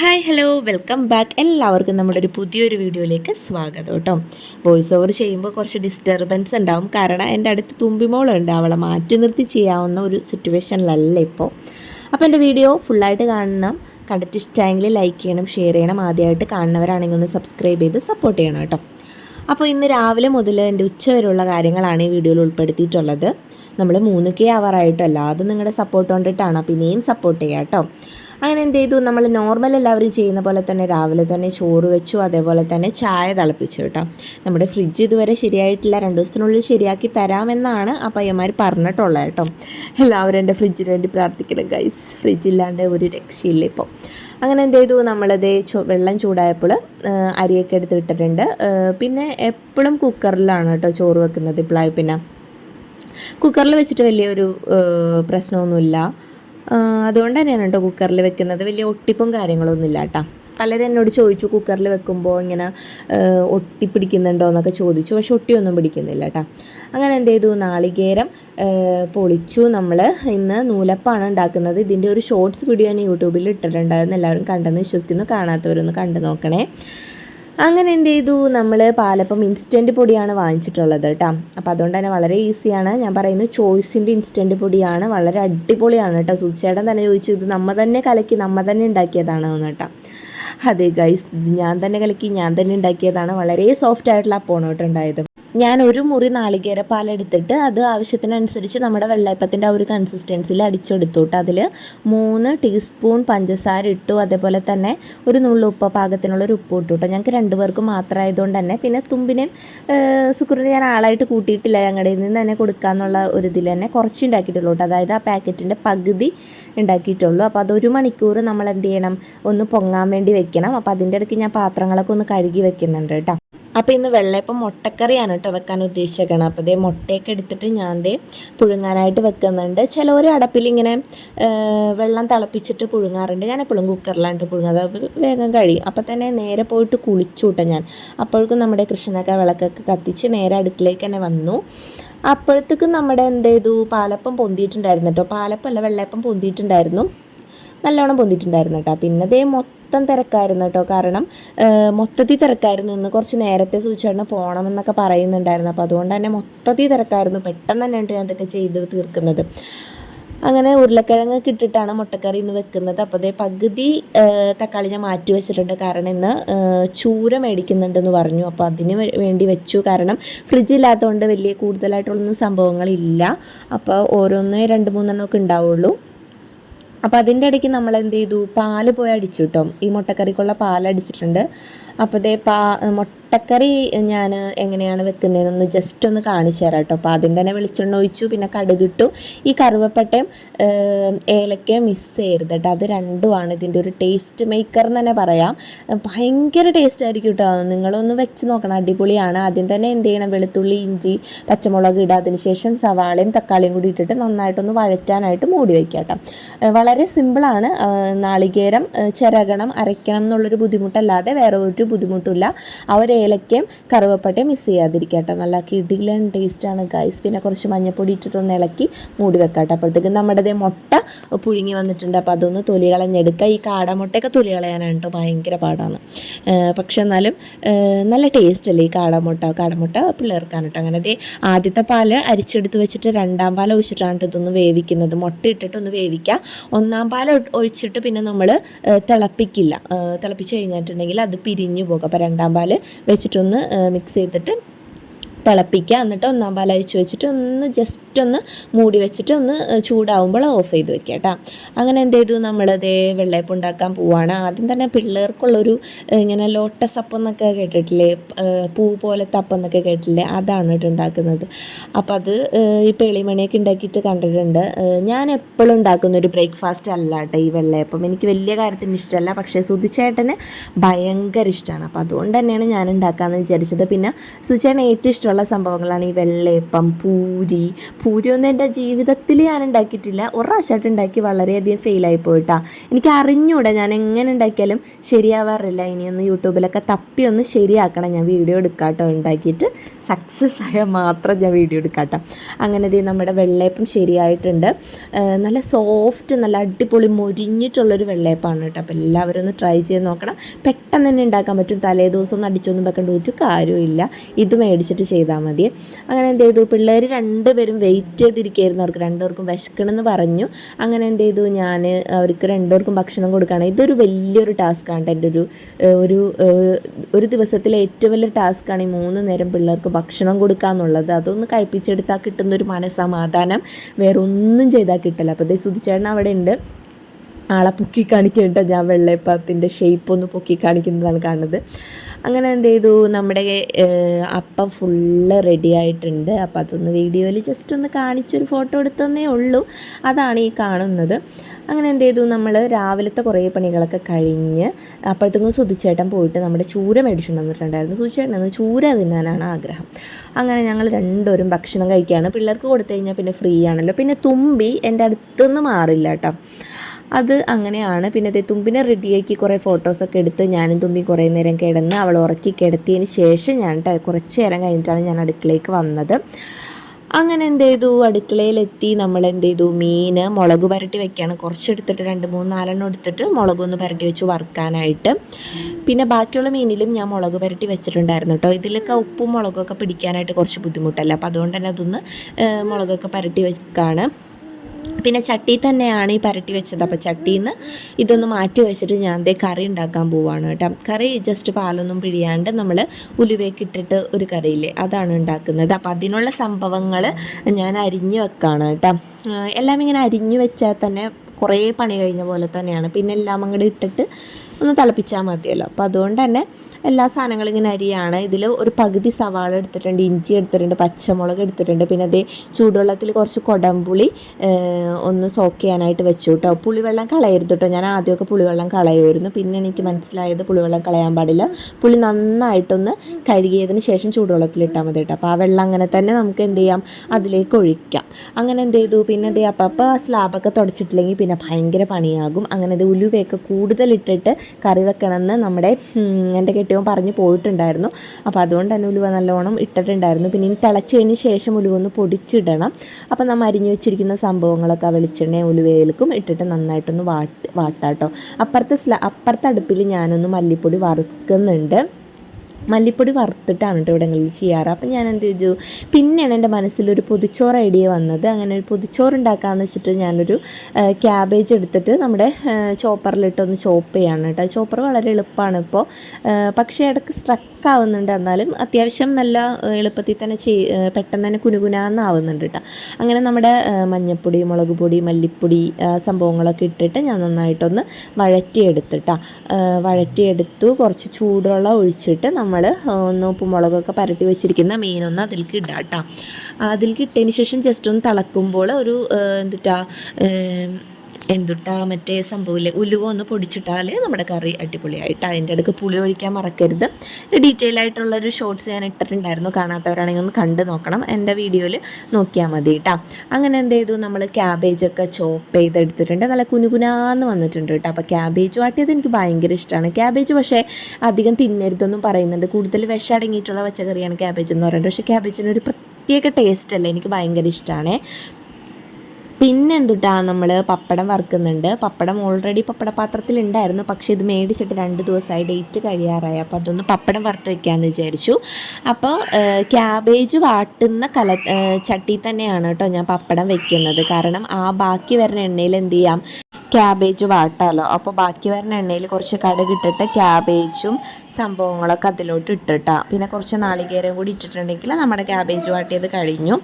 Hi hello welcome back എല്ലാവർക്കും നമ്മുടെ ഒരു പുതിയൊരു വീഡിയോയിലേക്ക് സ്വാഗതം കേട്ടോ. വോയിസ് ഓവർ ചെയ്യുമ്പോൾ കുറച്ച് ഡിസ്റ്റർബൻസ് ഉണ്ടാവും. കാരണം എന്റെ അടുത്ത് തുമ്പിമോളുണ്ട്. അവളെ മാറ്റി നിർത്തി ചെയ്യാവുന്ന ഒരു സിറ്റുവേഷനിലല്ല ഇപ്പോൾ. അപ്പോൾ എന്റെ വീഡിയോ ഫുള്ളായിട്ട് കാണണം. കണ്ടിട്ട് ഇഷ്ടമെങ്കിൽ ലൈക്ക് ചെയ്യണം ഷെയർ ചെയ്യണം. ആദ്യമായിട്ട് കാണുന്നവരാണെങ്കിൽ ഒന്ന് സബ്സ്ക്രൈബ് ചെയ്ത് സപ്പോർട്ട് ചെയ്യണം കേട്ടോ. അപ്പോൾ ഇന്ന് രാവിലെ മുതൽ എന്റെ ഉച്ച വരെയുള്ള കാര്യങ്ങളാണ് ഈ വീഡിയോയിൽ ഉൾപ്പെടുത്തിയിട്ടുള്ളത്. നമ്മൾ മൂന്ന് കെ ആവാറായിട്ടല്ല അത് നിങ്ങളുടെ സപ്പോർട്ട് കൊണ്ടിട്ടാണ്. അപ്പോൾ ഇനിയും സപ്പോർട്ട് ചെയ്യാം കേട്ടോ. അങ്ങനെ എന്ത് ചെയ്തു? നമ്മൾ നോർമൽ എല്ലാവരും ചെയ്യുന്ന പോലെ തന്നെ രാവിലെ തന്നെ ചോറ് വെച്ചു അതേപോലെ തന്നെ ചായ തിളപ്പിച്ചു കേട്ടോ. നമ്മുടെ ഫ്രിഡ്ജ് ഇതുവരെ ശരിയായിട്ടില്ല. രണ്ട് ദിവസത്തിനുള്ളിൽ ശരിയാക്കി തരാമെന്നാണ് ആ പയ്യന്മാർ പറഞ്ഞിട്ടുള്ളത് കേട്ടോ. എല്ലാവരും എന്റെ ഫ്രിഡ്ജിന് വേണ്ടി പ്രാർത്ഥിക്കണം ഗൈസ് ഫ്രിഡ്ജില്ലാണ്ട് ഒരു രക്ഷയില്ല ഇപ്പോൾ അങ്ങനെ എന്ത് ചെയ്തു? നമ്മളത് വെള്ളം ചൂടായപ്പോൾ അരിയൊക്കെ എടുത്ത് ഇട്ടിട്ടുണ്ട്. പിന്നെ എപ്പോഴും കുക്കറിലാണ് കേട്ടോ ചോറ് വെക്കുന്നത് ഇപ്പോഴായി പിന്നെ കുക്കറിൽ വെച്ചിട്ട് വലിയൊരു പ്രശ്നമൊന്നുമില്ല. അതുകൊണ്ട് തന്നെയാണ് കേട്ടോ കുക്കറിൽ വെക്കുന്നത്. വലിയ ഒട്ടിപ്പും കാര്യങ്ങളൊന്നും ഇല്ല കേട്ടോ. പലരും എന്നോട് ചോദിച്ചു കുക്കറിൽ വെക്കുമ്പോൾ ഇങ്ങനെ ഒട്ടിപ്പിടിക്കുന്നുണ്ടോ എന്നൊക്കെ ചോദിച്ചു. പക്ഷെ ഒട്ടിയൊന്നും പിടിക്കുന്നില്ല കേട്ടോ. അങ്ങനെ എന്ത് ചെയ്തു? നാളികേരം പൊളിച്ചു. നമ്മൾ ഇന്ന് നൂലപ്പാണ് ഉണ്ടാക്കുന്നത്. ഇതിന്റെ ഒരു ഷോർട്സ് വീഡിയോ ഞാൻ യൂട്യൂബിൽ ഇട്ടിട്ടുണ്ടായിരുന്നു. എല്ലാവരും കണ്ടെന്ന് വിശ്വസിക്കുന്നു. കാണാത്തവരൊന്ന് കണ്ടു നോക്കണേ. അങ്ങനെ എന്ത് ചെയ്തു? നമ്മൾ പാലപ്പം ഇൻസ്റ്റന്റ് പൊടിയാണ് വാങ്ങിച്ചിട്ടുള്ളത് കേട്ടോ. അപ്പോൾ അതുകൊണ്ട് തന്നെ വളരെ ഈസിയാണ് ഞാൻ പറയുന്നത് ചോയ്സിന്റെ ഇൻസ്റ്റന്റ് പൊടിയാണ്. വളരെ അടിപൊളിയാണ് കേട്ടോ. സുചേട്ടൻ തന്നെ ചോദിച്ചു ഇത് നമ്മൾ തന്നെ കലക്കി നമ്മൾ തന്നെ ഉണ്ടാക്കിയതാണോ എന്ന് കേട്ടോ. അതെ ഗൈസ് ഞാൻ തന്നെ കലക്കി ഞാൻ തന്നെ ഉണ്ടാക്കിയതാണ്. വളരെ സോഫ്റ്റ് ആയിട്ടുള്ള അപ്പോണോട്ടുണ്ടായത് ഞാൻ ഒരു മുറി നാളികേര പാലെടുത്തിട്ട് അത് ആവശ്യത്തിനനുസരിച്ച് നമ്മുടെ വെള്ളയപ്പത്തിന്റെ ആ ഒരു കൺസിസ്റ്റൻസിയിൽ അടിച്ചെടുത്തു കേട്ടോ. അതിൽ മൂന്ന് ടീസ്പൂൺ പഞ്ചസാര ഇട്ടു. അതേപോലെ തന്നെ ഒരു നുള്ളുപ്പ പാകത്തിനുള്ള ഒരു ഉപ്പ് ഇട്ടു കേട്ടോ. ഞങ്ങൾക്ക് രണ്ടുപേർക്ക് മാത്രമായതുകൊണ്ട് തന്നെ. പിന്നെ തുമ്പിനെയും സുക്രൂനെ ഞാൻ ആളായിട്ട് കൂട്ടിയിട്ടില്ല ഞങ്ങളുടെ നിന്ന് തന്നെ കൊടുക്കാമെന്നുള്ള ഒരു ഇതിൽ തന്നെ കുറച്ച് ഉണ്ടാക്കിയിട്ടുള്ളൂ കേട്ടോ. അതായത് ആ പാക്കറ്റിന്റെ പകുതി ഉണ്ടാക്കിയിട്ടുള്ളൂ. അപ്പോൾ അതൊരു മണിക്കൂർ നമ്മൾ എന്ത് ചെയ്യണം? ഒന്ന് പൊങ്ങാൻ വേണ്ടി വെക്കണം. അപ്പോൾ അതിന്റെ ഇടയ്ക്ക് ഞാൻ പാത്രങ്ങളൊക്കെ ഒന്ന് കഴുകി വെക്കുന്നുണ്ട് കേട്ടോ. അപ്പോൾ ഇന്ന് വെള്ളയപ്പം മുട്ടക്കറിയാണ് കേട്ടോ വെക്കാൻ ഉദ്ദേശിച്ചേക്കണം. അപ്പോൾ ഇതേ മുട്ടയൊക്കെ എടുത്തിട്ട് ഞാൻ ദേ പുഴുങ്ങാനായിട്ട് വെക്കുന്നുണ്ട്. ചിലവർ അടപ്പിൽ ഇങ്ങനെ വെള്ളം തിളപ്പിച്ചിട്ട് പുഴുങ്ങാറുണ്ട്. ഞാൻ എപ്പോഴും കുക്കറിലാണ് പുഴുങ്ങാതെ വേഗം കഴിയും. അപ്പോൾ തന്നെ നേരെ പോയിട്ട് കുളിച്ചു കൂട്ടാം ഞാൻ. അപ്പോഴേക്കും നമ്മുടെ കൃഷ്ണക്ക വിളക്കൊക്കെ കത്തിച്ച് നേരെ അടുക്കളയിലേക്ക് തന്നെ വന്നു. അപ്പോഴത്തേക്കും നമ്മുടെ എന്ത് ചെയ്തു? പാലപ്പം പൊന്തിയിട്ടുണ്ടായിരുന്നു കേട്ടോ പാലപ്പം അല്ല വെള്ളയപ്പം പൊന്തിയിട്ടുണ്ടായിരുന്നു. നല്ലോണം പൊന്തിയിട്ടുണ്ടായിരുന്നു കേട്ടോ പിന്നെ അതേ മൊത്തം തിരക്കായിരുന്നു കേട്ടോ. കാരണം മൊത്തത്തിൽ തിരക്കായിരുന്നു. ഇന്ന് കുറച്ച് നേരത്തെ സൂചിച്ചേട്ടന് പോകണമെന്നൊക്കെ പറയുന്നുണ്ടായിരുന്നു. അപ്പോൾ അതുകൊണ്ട് തന്നെ മൊത്തത്തിൽ തിരക്കായിരുന്നു. പെട്ടെന്ന് തന്നെ ഉണ്ട് ഞാൻ ഇതൊക്കെ ചെയ്ത് തീർക്കുന്നത്. അങ്ങനെ ഉരുളക്കിഴങ്ങ് ഇട്ടിട്ടാണ് മുട്ടക്കറി ഇന്ന് വെക്കുന്നത്. അപ്പോൾ അതേ പകുതി തക്കാളി ഞാൻ മാറ്റി വെച്ചിട്ടുണ്ട്. കാരണം ഇന്ന് ചൂര മേടിക്കുന്നുണ്ടെന്ന് പറഞ്ഞു. അപ്പോൾ അതിന് വേണ്ടി വെച്ചു. കാരണം ഫ്രിഡ്ജ് ഇല്ലാത്തതുകൊണ്ട് വലിയ കൂടുതലായിട്ടുള്ളൊന്നും സംഭവങ്ങളില്ല. അപ്പോൾ ഓരോന്നേ രണ്ട് മൂന്നെണ്ണമൊക്കെ ഉണ്ടാവുള്ളൂ. അപ്പോൾ അതിന്റെ ഇടയ്ക്ക് നമ്മൾ എന്ത് ചെയ്തു? പാൽ പോയി അടിച്ചു കേട്ടോ ഈ മുട്ടക്കറിക്കുള്ള പാൽ അടിച്ചിട്ടുണ്ട്. അപ്പോൾ ഇതേ പാ മുട്ടക്കറി ഞാൻ എങ്ങനെയാണ് വെക്കുന്നതെന്ന് ജസ്റ്റ് ഒന്ന് കാണിച്ചു തരാം കേട്ടോ. അപ്പോൾ ആദ്യം തന്നെ വെളിച്ചെണ്ണ ഒഴിച്ചു പിന്നെ കടുകിട്ടു ഈ കറുവപ്പട്ടയും ഏലക്കയും മിസ് ചെയ്യരുത് കേട്ടോ. അത് രണ്ടുമാണ് ഇതിന്റെ ഒരു ടേസ്റ്റ് മേക്കർ എന്ന് തന്നെ പറയാം. ഭയങ്കര ടേസ്റ്റ് ആയിരിക്കും കേട്ടോ. നിങ്ങളൊന്ന് വെച്ച് നോക്കണം. അടിപൊളിയാണ്. ആദ്യം തന്നെ എന്ത് ചെയ്യണം? വെളുത്തുള്ളി ഇഞ്ചി പച്ചമുളക് ഇടുക. അതിനുശേഷം സവാളയും തക്കാളിയും കൂടി ഇട്ടിട്ട് നന്നായിട്ടൊന്ന് വഴറ്റാനായിട്ട് മൂടി വയ്ക്കാം കേട്ടോ. വളരെ സിമ്പിളാണ് നാളികേരം ചിരകണം അരയ്ക്കണം എന്നുള്ളൊരു ബുദ്ധിമുട്ടല്ലാതെ വേറെ ഒരു ബുദ്ധിമുട്ടില്ല. ആ ഒരു ഏലക്കയും കറുവപ്പട്ടയും മിസ് ചെയ്യാതിരിക്കട്ടെ കേട്ടോ. നല്ല കിടിലൻ ടേസ്റ്റാണ് ഗൈസ് പിന്നെ കുറച്ച് മഞ്ഞപ്പൊടി ഇട്ടിട്ടൊന്ന് ഇളക്കി മൂടി വെക്കാട്ടെ കേട്ടോ. അപ്പോഴത്തേക്കും നമ്മുടെ മുട്ട പുഴുങ്ങി വന്നിട്ടുണ്ട്. അപ്പോൾ അതൊന്ന് തൊലി കളഞ്ഞെടുക്കുക. ഈ കാടമുട്ടയൊക്കെ തൊലി കളയാനാണ് കേട്ടോ ഭയങ്കര പാടാണ്. പക്ഷെ എന്നാലും നല്ല ടേസ്റ്റ് അല്ലേ ഈ കാടമുട്ട കാടമുട്ട പിള്ളേർക്കാണ് കേട്ടോ. അങ്ങനെ ആദ്യത്തെ പാൽ അരിച്ചെടുത്ത് വെച്ചിട്ട് രണ്ടാം പാൽ ഒഴിച്ചിട്ടാണ് ഇതൊന്ന് വേവിക്കുന്നത്. മുട്ട ഇട്ടിട്ടൊന്ന് വേവിക്കുക. ഒന്നാം പാൽ ഒഴിച്ചിട്ട് പിന്നെ നമ്മൾ തിളപ്പിക്കില്ല. തിളപ്പിച്ച് കഴിഞ്ഞിട്ടുണ്ടെങ്കിൽ അത് പിരിഞ്ഞു പോകും അപ്പോൾ രണ്ടാം പാൽ വെച്ചിട്ടൊന്ന് മിക്സ് ചെയ്തിട്ട് തിളപ്പിക്കുക. എന്നിട്ട് ഒന്നാം പാൽ അഴിച്ച് വെച്ചിട്ട് ഒന്ന് ജസ്റ്റ് ഒന്ന് മൂടി വെച്ചിട്ട് ഒന്ന് ചൂടാവുമ്പോൾ ഓഫ് ചെയ്ത് വെക്കുക കേട്ടോ. അങ്ങനെ എന്ത് ചെയ്തു? നമ്മളതേ വെള്ളയപ്പം ഉണ്ടാക്കാൻ പോവാണ്. ആദ്യം തന്നെ പിള്ളേർക്കുള്ളൊരു ഇങ്ങനെ ലോട്ടസ് അപ്പം എന്നൊക്കെ കേട്ടിട്ടില്ലേ? പൂ പോലത്തെ അപ്പം എന്നൊക്കെ കേട്ടിട്ടില്ലേ? അതാണ് കേട്ടോ ഉണ്ടാക്കുന്നത്. അപ്പം അത് ഈ പെളിമണിയൊക്കെ ഉണ്ടാക്കിയിട്ട് കണ്ടിട്ടുണ്ട്. ഞാൻ എപ്പോഴും ഉണ്ടാക്കുന്ന ഒരു ബ്രേക്ക്ഫാസ്റ്റ് അല്ല കേട്ടോ ഈ വെള്ളയപ്പം. എനിക്ക് വലിയ കാര്യത്തിന് ഇഷ്ടമല്ല. പക്ഷേ സുധിച്ചേട്ടന് ഭയങ്കര ഇഷ്ടമാണ്. അപ്പം അതുകൊണ്ട് തന്നെയാണ് ഞാൻ ഉണ്ടാക്കാമെന്ന് വിചാരിച്ചത്. പിന്നെ സുചേട്ടൻ ഏറ്റവും ഇഷ്ടമുള്ള ഇഷ്ടമുള്ള സംഭവങ്ങളാണ് ഈ വെള്ളയപ്പം പൂരി. പൂരി ഒന്നും എന്റെ ജീവിതത്തിൽ ഞാൻ ഉണ്ടാക്കിയിട്ടില്ല. ഒരു ഉണ്ടാക്കി വളരെയധികം ഫെയിലായി പോയിട്ടാ. എനിക്ക് അറിഞ്ഞൂടെ ഞാൻ എങ്ങനെ ഉണ്ടാക്കിയാലും ശരിയാവാറില്ല. ഇനിയൊന്ന് യൂട്യൂബിലൊക്കെ തപ്പി ഒന്ന് ശരിയാക്കണം. ഞാൻ വീഡിയോ എടുക്കാട്ടോ. ഉണ്ടാക്കിയിട്ട് സക്സസ് ആയാൽ മാത്രം ഞാൻ വീഡിയോ എടുക്കാട്ടോ. അങ്ങനെ ദേ നമ്മുടെ വെള്ളയപ്പം ശരിയായിട്ടുണ്ട്. നല്ല സോഫ്റ്റ് നല്ല അടിപൊളി മൊരിഞ്ഞിട്ടുള്ളൊരു വെള്ളയപ്പമാണ് കേട്ടോ. അപ്പോൾ എല്ലാവരും ഒന്ന് ട്രൈ ചെയ്ത് നോക്കണം. പെട്ടെന്ന് തന്നെ ഉണ്ടാക്കാൻ പറ്റും. തലേ ദിവസം ഒന്നും അടിച്ചൊന്നും വെക്കേണ്ട ഒരു കാര്യമില്ല ഇത് മേടിച്ചിട്ട് ചെയ്താൽ മതി. അങ്ങനെ എന്ത് ചെയ്തു? പിള്ളേർ രണ്ടുപേരും വെയിറ്റ് ചെയ്തിരിക്കുകയായിരുന്നു. അവർക്ക് രണ്ടുപേർക്കും വിശക്കണമെന്ന് പറഞ്ഞു. അങ്ങനെ എന്ത് ചെയ്തു? ഞാൻ അവർക്ക് രണ്ടുപേർക്കും ഭക്ഷണം കൊടുക്കുകയാണ്. ഇതൊരു വലിയൊരു ടാസ്ക്കാണ് എന്റെ ഒരു ഒരു ഒരു ദിവസത്തിലെ ഏറ്റവും വലിയ ടാസ്ക് ആണ് ഈ മൂന്ന് നേരം പിള്ളേർക്ക് ഭക്ഷണം കൊടുക്കുക എന്നുള്ളത്. അതൊന്ന് കഴിപ്പിച്ചെടുത്താൽ കിട്ടുന്ന ഒരു മനസ്സമാധാനം വേറെ ഒന്നും ചെയ്താൽ കിട്ടില്ല അപ്പോൾ ഇതേ സുധിച്ചേട്ടൻ അവിടെ ഉണ്ട്. ആളെ പൊക്കി കാണിക്കുന്നുണ്ട്. ഞാൻ വെള്ളയപ്പത്തിന്റെ ഷേപ്പ് ഒന്ന് പൊക്കി കാണിക്കുന്നതാണ് കാണുന്നത്. അങ്ങനെ എന്ത് ചെയ്തു? നമ്മുടെ അപ്പം ഫുള്ള് റെഡി ആയിട്ടുണ്ട്. അപ്പം അതൊന്ന് വീഡിയോയിൽ ജസ്റ്റ് ഒന്ന് കാണിച്ചൊരു ഫോട്ടോ എടുത്തന്നേ ഉള്ളൂ. അതാണ് ഈ കാണുന്നത്. അങ്ങനെ എന്ത് ചെയ്തു? നമ്മൾ രാവിലത്തെ കുറേ പണികളൊക്കെ കഴിഞ്ഞ് അപ്പോഴത്തേക്കും സുധിച്ചേട്ടൻ പോയിട്ട് നമ്മുടെ ചൂര മേടിച്ചു വന്നിട്ടുണ്ടായിരുന്നു സുധിച്ചേട്ടൻ ചൂര തിന്നാനാണ് ആഗ്രഹം. അങ്ങനെ ഞങ്ങൾ രണ്ടുപേരും ഭക്ഷണം കഴിക്കുകയാണ്. പിള്ളേർക്ക് കൊടുത്തു കഴിഞ്ഞാൽ പിന്നെ ഫ്രീ ആണല്ലോ. പിന്നെ തുമ്പി എന്റെ അടുത്തുനിന്ന് മാറില്ല കേട്ടോ. അത് അങ്ങനെയാണ്. പിന്നെ അതേ തുമ്പിനെ റെഡിയാക്കി കുറേ ഫോട്ടോസൊക്കെ എടുത്ത് ഞാനും തുമ്പി കുറേ നേരം കിടന്ന് അവൾ ഉറക്കി കിടത്തിയതിന് ശേഷം ഞാൻ കുറച്ച് നേരം കഴിഞ്ഞിട്ടാണ് ഞാൻ അടുക്കളയിലേക്ക് വന്നത്. അങ്ങനെ എന്ത് ചെയ്തു? അടുക്കളയിലെത്തി നമ്മൾ എന്ത് ചെയ്തു? മീൻ മുളക് പുരട്ടി വെക്കുകയാണ് കുറച്ചെടുത്തിട്ട് രണ്ട് മൂന്ന് നാലെണ്ണം എടുത്തിട്ട് മുളകൊന്ന് പുരട്ടി വെച്ച് വറുക്കാനായിട്ട്. പിന്നെ ബാക്കിയുള്ള മീനിലും ഞാൻ മുളക് പുരട്ടി വെച്ചിട്ടുണ്ടായിരുന്നു കേട്ടോ ഇതിലൊക്കെ ഉപ്പും മുളകൊക്കെ പിടിക്കാനായിട്ട് കുറച്ച് ബുദ്ധിമുട്ടല്ല? അപ്പോൾ അതുകൊണ്ട് തന്നെ അതൊന്ന് മുളകൊക്കെ പുരട്ടി വെക്കാണ്. പിന്നെ ചട്ടി തന്നെയാണ് ഈ പരട്ടി വെച്ചത്. അപ്പോൾ ചട്ടിയിൽ നിന്ന് ഇതൊന്ന് മാറ്റി വെച്ചിട്ട് ഞാൻ ദേ കറി ഉണ്ടാക്കാൻ പോവാണ് കേട്ടോ. കറി ജസ്റ്റ് പാലൊന്നും പിഴിയാണ്ട് നമ്മൾ ഉലുവയൊക്കെ ഇട്ടിട്ട് ഒരു കറിയില്ലേ അതാണ് ഉണ്ടാക്കുന്നത്. അപ്പോൾ അതിനുള്ള സംഭവങ്ങൾ ഞാൻ അരിഞ്ഞു വെക്കാണ് കേട്ടോ. എല്ലാം ഇങ്ങനെ അരിഞ്ഞു വെച്ചാൽ തന്നെ കുറേ പണി കഴിഞ്ഞ പോലെ തന്നെയാണ്. പിന്നെ എല്ലാം അങ്ങോട്ട് ഇട്ടിട്ട് ഒന്ന് തിളപ്പിച്ചാൽ മതിയല്ലോ. അപ്പോൾ അതുകൊണ്ട് തന്നെ എല്ലാ സാധനങ്ങളും ഇങ്ങനെ അരിയാണ്. ഇതിൽ ഒരു പകുതി സവാള എടുത്തിട്ടുണ്ട് ഇഞ്ചി എടുത്തിട്ടുണ്ട് പച്ചമുളക് എടുത്തിട്ടുണ്ട്. പിന്നെ അതേ ചൂടുവെള്ളത്തിൽ കുറച്ച് കൊടംപുളി ഒന്ന് സോക്ക് ചെയ്യാനായിട്ട് വെച്ചു കേട്ടോ പുളിവെള്ളം കളയരുത് കേട്ടോ ഞാൻ ആദ്യമൊക്കെ പുളിവെള്ളം കളയുമായിരുന്നു. പിന്നെ എനിക്ക് മനസ്സിലായത് പുളിവെള്ളം കളയാൻ പാടില്ല. പുളി നന്നായിട്ടൊന്ന് കഴുകിയതിന് ശേഷം ചൂടുവെള്ളത്തിൽ ഇട്ടാൽ മതി കേട്ടോ അപ്പോൾ ആ വെള്ളം അങ്ങനെ തന്നെ നമുക്ക് എന്ത് ചെയ്യാം? അതിലേക്ക് ഒഴിക്കാം. അങ്ങനെ എന്ത് ചെയ്തു? പിന്നെ എന്ത് ചെയ്യാം അപ്പോൾ അപ്പോൾ സ്ലാബൊക്കെ തുടച്ചിട്ടില്ലെങ്കിൽ പിന്നെ ഭയങ്കര പണിയാകും. അങ്ങനെ ഇത് ഉലുവയൊക്കെ കൂടുതൽ ഇട്ടിട്ട് കറി വെക്കണമെന്ന് നമ്മുടെ എന്റെ കെട്ടിയവൻ പറഞ്ഞ് പോയിട്ടുണ്ടായിരുന്നു. അപ്പോൾ അതുകൊണ്ട് തന്നെ ഉലുവ നല്ലോണം ഇട്ടിട്ടുണ്ടായിരുന്നു. പിന്നെ ഇനി തിളച്ചതിന് ശേഷം ഉലുവ ഒന്ന് പൊടിച്ചിടണം. അപ്പോൾ നമ്മൾ അരിഞ്ഞു വെച്ചിരിക്കുന്ന സംഭവങ്ങളൊക്കെ വെളിച്ചെണ്ണ ഉലുവയിലേക്കും ഇട്ടിട്ട് നന്നായിട്ടൊന്ന് വാട്ട് വാട്ടാട്ടോ. അപ്പുറത്തെ സ്ല അപ്പുറത്തെ അടുപ്പിൽ ഞാനൊന്ന് മല്ലിപ്പൊടി വറുക്കുന്നുണ്ട്. മല്ലിപ്പൊടി വറുത്തിട്ടാണ് കേട്ടോ ഇവിടങ്ങളിൽ ചെയ്യാറ്. അപ്പം ഞാൻ എന്ത് ചെയ്തു? പിന്നെയാണ് എന്റെ മനസ്സിലൊരു പൊതിച്ചോറ് ഐഡിയ വന്നത്. അങ്ങനെ ഒരു പൊതിച്ചോറ് ഉണ്ടാക്കാമെന്ന് വെച്ചിട്ട് ഞാനൊരു ക്യാബേജ് എടുത്തിട്ട് നമ്മുടെ ചോപ്പറിലിട്ടൊന്ന് ചോപ്പ് ചെയ്യാണ് കേട്ടോ ചോപ്പർ വളരെ എളുപ്പമാണ് ഇപ്പോൾ. പക്ഷേ ഇടയ്ക്ക് സ്ട്രക്ക് ആവുന്നുണ്ട്. എന്നാലും അത്യാവശ്യം നല്ല എളുപ്പത്തിൽ തന്നെ ചെയ് പെട്ടെന്ന് തന്നെ കുനുകുനാന്നാവുന്നുണ്ട് കേട്ടോ അങ്ങനെ നമ്മുടെ മഞ്ഞൾപ്പൊടി മുളക് പൊടി മല്ലിപ്പൊടി സംഭവങ്ങളൊക്കെ ഇട്ടിട്ട് ഞാൻ നന്നായിട്ടൊന്ന് വഴറ്റിയെടുത്തിട്ടാ വഴറ്റിയെടുത്തു. കുറച്ച് ചൂടുവെള്ളം ഒഴിച്ചിട്ട് നമ്മൾ ഒന്ന് ഉപ്പും മുളകൊക്കെ പരട്ടി വെച്ചിരിക്കുന്ന മീനൊന്ന് അതിലേക്ക് ഇടാം കേട്ടോ അതിലേക്ക് ഇട്ടതിന് ശേഷം ജസ്റ്റ് ഒന്ന് തിളക്കുമ്പോൾ ഒരു എന്താ എന്തുട്ടാ മറ്റേ സംഭവമില്ലേ? ഉലുവ ഒന്ന് പൊടിച്ചിട്ടാൽ നമ്മുടെ കറി അടിപൊളിയായിട്ട് അതിന്റെ അടുക്ക് പുളി ഒഴിക്കാൻ മറക്കരുത്. ഡീറ്റെയിൽ ആയിട്ടുള്ളൊരു ഷോർട്സ് ഞാൻ ഇട്ടിട്ടുണ്ടായിരുന്നു. കാണാത്തവരാണെങ്കിൽ ഒന്ന് കണ്ടു നോക്കണം. എന്റെ വീഡിയോയിൽ നോക്കിയാൽ മതി കേട്ടോ അങ്ങനെ എന്ത് ചെയ്തു? നമ്മൾ ക്യാബേജൊക്കെ ചോപ്പ് ചെയ്തെടുത്തിട്ടുണ്ട്. നല്ല കുനുകുനാന്ന് വന്നിട്ടുണ്ട് കേട്ടോ അപ്പോൾ ക്യാബേജ് വാട്ടിയത് എനിക്ക് ഭയങ്കര ഇഷ്ടമാണ്. ക്യാബേജ് പക്ഷേ അധികം തിന്നരുതെന്നും പറയുന്നുണ്ട്. കൂടുതൽ വിഷം അടങ്ങിയിട്ടുള്ള പച്ചക്കറിയാണ് ക്യാബേജ് എന്ന് പറയുന്നത്. പക്ഷേ ക്യാബേജിനൊരു പ്രത്യേക ടേസ്റ്റ് അല്ലേ എനിക്ക് ഭയങ്കര ഇഷ്ടമാണ്. പിന്നെ എന്തുട്ടാ നമ്മൾ പപ്പടം വറുക്കുന്നുണ്ട്. പപ്പടം ഓൾറെഡി പപ്പട പാത്രത്തിൽ ഉണ്ടായിരുന്നു. പക്ഷേ ഇത് മേടിച്ചിട്ട് രണ്ട് ദിവസമായി ഡേറ്റ് കഴിയാറായി. അപ്പോൾ അതൊന്ന് പപ്പടം വറുത്ത് വയ്ക്കാമെന്ന് വിചാരിച്ചു. അപ്പോൾ ക്യാബേജ് വാട്ടുന്ന കല ചട്ടി തന്നെയാണ് കേട്ടോ ഞാൻ പപ്പടം വെക്കുന്നത്. കാരണം ആ ബാക്കി വരുന്ന എണ്ണയിൽ എന്ത് ചെയ്യാം? ക്യാബേജ് വാട്ടാലോ. അപ്പോൾ ബാക്കി വരുന്ന എണ്ണയിൽ കുറച്ച് കടുക് ഇട്ടിട്ട് ക്യാബേജും സംഭവങ്ങളൊക്കെ അതിലോട്ട് ഇട്ടിട്ടാ. പിന്നെ കുറച്ച് നാളികേരം കൂടി ഇട്ടിട്ടുണ്ടെങ്കിൽ നമ്മുടെ ക്യാബേജ് വാട്ടിയത് കഴിഞ്ഞു.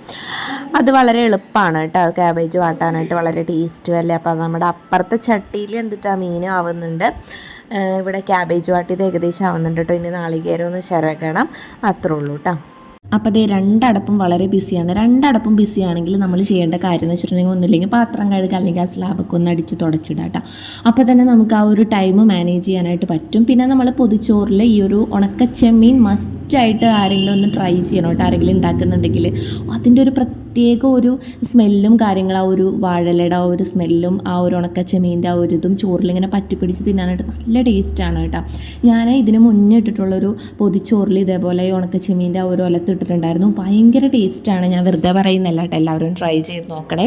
അത് വളരെ എളുപ്പമാണ് കേട്ടോ ക്യാബേജ് വാട്ടാനായിട്ട്. വളരെ ടേസ്റ്റും അല്ലേ? അപ്പോൾ നമ്മുടെ അപ്പുറത്തെ ചട്ടിയിൽ എന്തിട്ടാ മീനും ആവുന്നുണ്ട്. ഇവിടെ ക്യാബേജ് വാട്ടിയത് ഏകദേശം ആവുന്നുണ്ട് കേട്ടോ. ഇനി നാളികേരം ഒന്ന് ചിരകണം അത്രേ ഉള്ളൂ കേട്ടോ. അപ്പോൾ അതേ രണ്ടടപ്പും വളരെ ബിസിയാണ്. രണ്ടടപ്പും ബിസിയാണെങ്കിൽ നമ്മൾ ചെയ്യേണ്ട കാര്യം എന്ന് വെച്ചിട്ടുണ്ടെങ്കിൽ ഒന്നില്ലെങ്കിൽ പാത്രം കഴുകുക അല്ലെങ്കിൽ ആ സ്ലാബൊക്കെ ഒന്ന് അടിച്ച് തുടച്ചിടാട്ടോ അപ്പോൾ തന്നെ നമുക്ക് ആ ഒരു ടൈം മാനേജ് ചെയ്യാനായിട്ട് പറ്റും. പിന്നെ നമ്മൾ പൊതിച്ചോറിൽ ഈ ഒരു ഉണക്കച്ചെമ്മീൻ മസ്റ്റ് മസ്റ്റായിട്ട് ആരെങ്കിലും ഒന്ന് ട്രൈ ചെയ്യണം കേട്ടോ ആരെങ്കിലും ഉണ്ടാക്കുന്നുണ്ടെങ്കിൽ അതിന്റെ ഒരു പ്രത്യേക ഒരു സ്മെല്ലും കാര്യങ്ങളും ആ ഒരു വാഴലയുടെ ആ ഒരു സ്മെല്ലും ആ ഒരു ഉണക്കച്ചെമീന്റെ ആ ഒരു ഇതും ചോറിലിങ്ങനെ പറ്റിപ്പിടിച്ച് തിന്നാനായിട്ട് നല്ല ടേസ്റ്റാണ് കേട്ടോ. ഞാൻ ഇതിന് മുന്നേ ഇട്ടിട്ടുള്ളൊരു പൊതിച്ചോറിൽ ഇതേപോലെ ഈ ഉണക്കച്ചെമീന്റെ ആ ഒരു ഒലത്ത് ഇട്ടിട്ടുണ്ടായിരുന്നു. ഭയങ്കര ടേസ്റ്റാണ്. ഞാൻ വെറുതെ പറയുന്നില്ല കേട്ടോ എല്ലാവരും ട്രൈ ചെയ്ത് നോക്കണേ.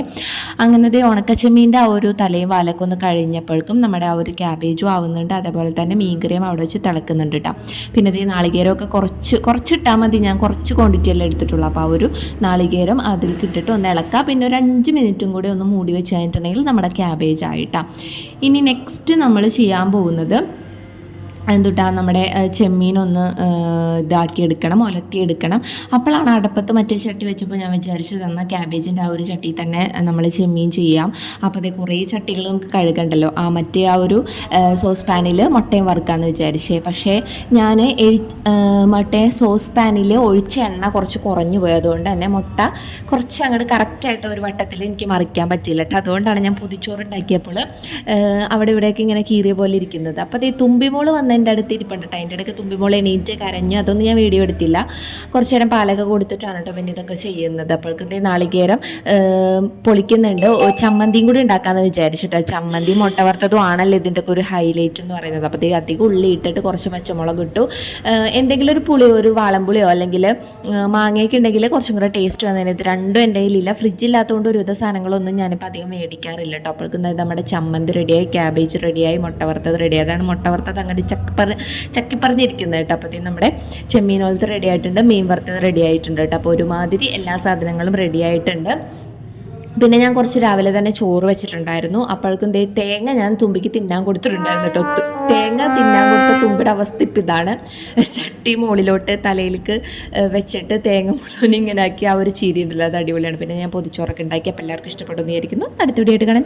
അങ്ങനത്തെ ഉണക്കച്ചെമ്മീന്റെ ആ ഒരു തലയും വാലൊക്കെ ഒന്ന് കഴിഞ്ഞപ്പോഴേക്കും നമ്മുടെ ആ ഒരു ക്യാബേജും ആവുന്നുണ്ട്. അതേപോലെ തന്നെ മീൻകറിയും അവിടെ വെച്ച് തിളക്കുന്നുണ്ട് കേട്ടോ. പിന്നെ ഇത് നാളികേരമൊക്കെ കുറച്ച് കുറച്ചിട്ടാൽ മതി. ഞാൻ കുറച്ച് ക്വാണ്ടിറ്റി അല്ലേ എടുത്തിട്ടുള്ളൂ. അപ്പോൾ ആ ഒരു നാളികേരം അതിൽ കിട്ടിട്ട് ഒന്ന് ഇളക്കുക പിന്നെ ഒരു അഞ്ച് മിനിറ്റും കൂടി ഒന്ന് മൂടി വെച്ച് കഴിഞ്ഞിട്ടുണ്ടെങ്കിൽ നമ്മുടെ ക്യാബേജ് ആയിട്ടാണ് ഇനി നെക്സ്റ്റ് നമ്മൾ ചെയ്യാൻ പോകുന്നത് എന്തുട്ടാ നമ്മുടെ ചെമ്മീനൊന്ന് ഇതാക്കിയെടുക്കണം ഇതാക്കി എടുക്കണം ഒലത്തി എടുക്കണം അപ്പോഴാണ് അടുപ്പത്ത് മറ്റേ ചട്ടി വെച്ചപ്പോൾ ഞാൻ വിചാരിച്ചു തന്ന ക്യാബേജിന്റെ ആ ഒരു ചട്ടി തന്നെ നമ്മൾ ചെമ്മീൻ ചെയ്യാം. അപ്പോൾ അതേ കുറേ ചട്ടികൾ നമുക്ക് കഴുകണ്ടല്ലോ. ആ മറ്റേ ആ ഒരു സോസ് പാനിൽ മുട്ടയും വറുക്കാമെന്ന് വിചാരിച്ചേ. പക്ഷേ ഞാൻ മറ്റേ സോസ് പാനിൽ ഒഴിച്ച എണ്ണ കുറച്ച് കുറഞ്ഞു പോയി. തന്നെ മുട്ട കുറച്ച് അങ്ങോട്ട് കറക്റ്റായിട്ട് ഒരു വട്ടത്തിൽ എനിക്ക് മറിക്കാൻ പറ്റിയില്ല കേട്ടോ. അതുകൊണ്ടാണ് ഞാൻ പൊതിച്ചോറ് ഉണ്ടാക്കിയപ്പോൾ അവിടെ ഇവിടെയൊക്കെ ഇങ്ങനെ കീറിയ പോലെ ഇരിക്കുന്നത്. അപ്പോൾ അതേ തുമ്പിമോൾ വന്ന് എന്റെ അടുത്ത് ഇരിപ്പുണ്ട് കേട്ടോ അതിന്റെ ഇടയ്ക്ക് തുമ്പിമോൾ എണീറ്റ് കരഞ്ഞു അതൊന്നും ഞാൻ വീഡിയോ എടുത്തില്ല. കുറച്ച് നേരം പാലൊക്കെ കൊടുത്തിട്ടാണ് കേട്ടോ പിന്നെ ഇതൊക്കെ ചെയ്യുന്നത്. അപ്പോഴേക്കും നാളികേരം പൊളിക്കുന്നുണ്ട്. ചമ്മന്തിയും കൂടി ഉണ്ടാക്കാമെന്ന് വിചാരിച്ചിട്ടോ ചമ്മന്തി മുട്ട വറുത്തതും ആണല്ലോ ഇതിന്റെ ഒക്കെ ഒരു ഹൈലൈറ്റ് എന്ന് പറയുന്നത്. അപ്പോൾ അധികം ഉള്ളി ഇട്ടിട്ട് കുറച്ച് പച്ചമുളക് ഇട്ടു. എന്തെങ്കിലും ഒരു പുളിയോ ഒരു വാളംപുളിയോ അല്ലെങ്കിൽ മാങ്ങയൊക്കെ ഉണ്ടെങ്കിൽ കുറച്ചും കൂടെ ടേസ്റ്റ് വന്നതിന് ഇത് രണ്ടും എന്റെ കയ്യിലില്ല. ഫ്രിഡ്ജില്ലാത്തതുകൊണ്ട് ഒരുവിധ സാധനങ്ങളൊന്നും ഞാനിപ്പോൾ അധികം മേടിക്കാറില്ല കേട്ടോ അപ്പോഴേക്കും നമ്മുടെ ചമ്മന്തി റെഡിയായി ക്യാബേജ് റെഡിയായി മുട്ട വറുത്തത് റെഡിയായി അതാണ് മുട്ട വറുത്തത് അങ്ങോട്ട് ചക്കപ്പറ ചക്കിപ്പറഞ്ഞിരിക്കുന്നത് കേട്ടോ. അപ്പോഴത്തേക്കും നമ്മുടെ ചെമ്മീൻ ഓലത്ത് റെഡി ആയിട്ടുണ്ട് മീൻ വറുത്തത് റെഡി ആയിട്ടുണ്ട് കേട്ടോ. അപ്പോൾ ഒരുമാതിരി എല്ലാ സാധനങ്ങളും റെഡി ആയിട്ടുണ്ട്. പിന്നെ ഞാൻ കുറച്ച് രാവിലെ തന്നെ ചോറ് വെച്ചിട്ടുണ്ടായിരുന്നു. അപ്പോഴേക്കും ദേ തേങ്ങ ഞാൻ തുമ്പിക്ക് തിന്നാൻ കൊടുത്തിട്ടുണ്ടായിരുന്നു കേട്ടോ. തേങ്ങ തിന്നാൻ കൊടുത്ത തുമ്പിയുടെ അവസ്ഥ ഇപ്പം ഇതാണ്. ചട്ടി മുകളിലോട്ട് തലയിലേക്ക് വെച്ചിട്ട് തേങ്ങ മുഴുവൻ ഇങ്ങനെ ആക്കി ആ ഒരു ചീരി ഉണ്ടല്ലോ. അത് അടിപൊളിയാണ്. പിന്നെ ഞാൻ പൊതിച്ചോറൊക്കെ ഉണ്ടാക്കി. അപ്പോൾ എല്ലാവർക്കും ഇഷ്ടപ്പെട്ടു എന്ന് വിചാരിക്കുന്നു. അടുത്ത വീഡിയോ ആയിട്ട് കാണാൻ